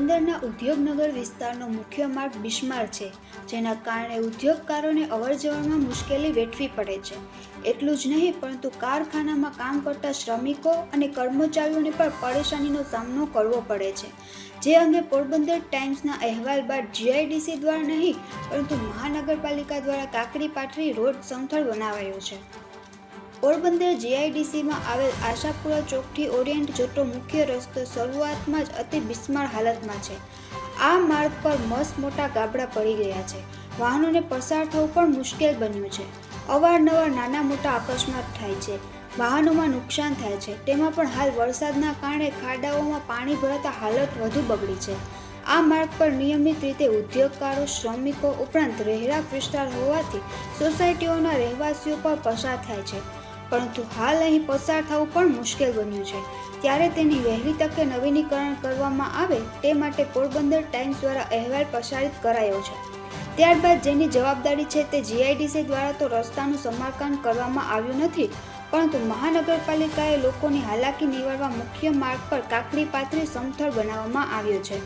પોરબંદરના ઉદ્યોગનગર વિસ્તારનો મુખ્ય માર્ગ બિસ્માર છે, જેના કારણે ઉદ્યોગકારોને અવર જવામાં મુશ્કેલી વેઠવી પડે છે. એટલું જ નહીં, પરંતુ કારખાનામાં કામ કરતા શ્રમિકો અને કર્મચારીઓને પણ પરેશાનીનો સામનો કરવો પડે છે. જે અંગે પોરબંદર ટાઈમ્સના અહેવાલ બાદ જીઆઈડીસી દ્વારા નહીં, પરંતુ મહાનગરપાલિકા દ્વારા કાકરી પાટરી રોડ સમથળ બનાવાયો છે. પોરબંદર જીઆઈડીસીમાં આવેલ આશાપુરા ચોકથી ઓરિયન્ટ જતો મુખ્ય રસ્તો શરૂઆતમાં જ અતિ બિસ્માર હાલતમાં છે. આ માર્ગ પર મસ્ત મોટા ગાબડા પડી ગયા છે. વાહનોને પસાર થવું પણ મુશ્કેલ બન્યું છે. અવારનવાર નાના મોટા અકસ્માત થાય છે. વાહનોમાં નુકસાન થાય છે. તેમાં પણ હાલ વરસાદના કારણે ખાડાઓમાં પાણી ભરાતા હાલત વધુ બગડી છે. આ માર્ગ પર નિયમિત રીતે ઉદ્યોગકારો, શ્રમિકો ઉપરાંત રહેણાંક વિસ્તાર હોવાથી સોસાયટીઓના રહેવાસીઓ પર પસાર થાય છે. પરંતુ હાલ અહીં પસાર થવું પણ મુશ્કેલ બન્યું છે. ત્યારે તેની વહેલી તકે નવીનીકરણ કરવામાં આવે, તે માટે પોરબંદર ટાઈમ્સ દ્વારા અહેવાલ પ્રસારિત કરાયો છે. ત્યારબાદ જેની જવાબદારી છે તે જીઆઈડીસી દ્વારા તો રસ્તાનું સમારકામ કરવામાં આવ્યું નથી, પરંતુ મહાનગરપાલિકાએ લોકોની હાલાકી નિવારવા મુખ્ય માર્ગ પર કાકડી પાથરી સમથળ બનાવવામાં આવ્યો છે.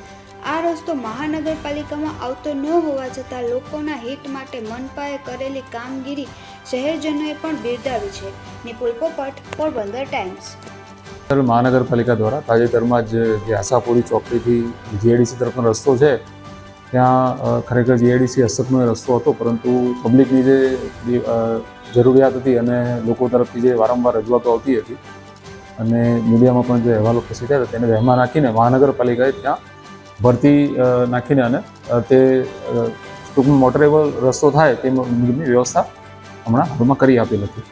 આ રસ્તો મહાનગરપાલિકામાં આવતો ન હોવા છતાં લોકોના હિત માટે મનપાએ કરેલી કામગીરી શહેરજનોએ પણ બિરદાવી છે. નિપુલ પોપટ, પોરબંદર ટાઈમ્સ. મહાનગરપાલિકા દ્વારા તાજેતરમાં જ આશાપુરી ચોકડીથી જીઆઈડીસી તરફનો રસ્તો છે, ત્યાં ખરેખર જીઆઈડીસી હસ્તકનો રસ્તો હતો, પરંતુ પબ્લિકની જે જરૂરિયાત હતી અને લોકો તરફથી જે વારંવાર રજૂઆતો આવતી હતી અને મીડિયામાં પણ જે અહેવાલો પ્રસિદ્ધ હતા, તેને ધ્યાનમાં રાખીને મહાનગરપાલિકાએ ત્યાં ભરતી નાખીને અને તે ટૂંકમાં મોટરેબલ રસ્તો થાય તે મુજબની વ્યવસ્થા હમણાં હાલમાં કરી આપેલ હતી.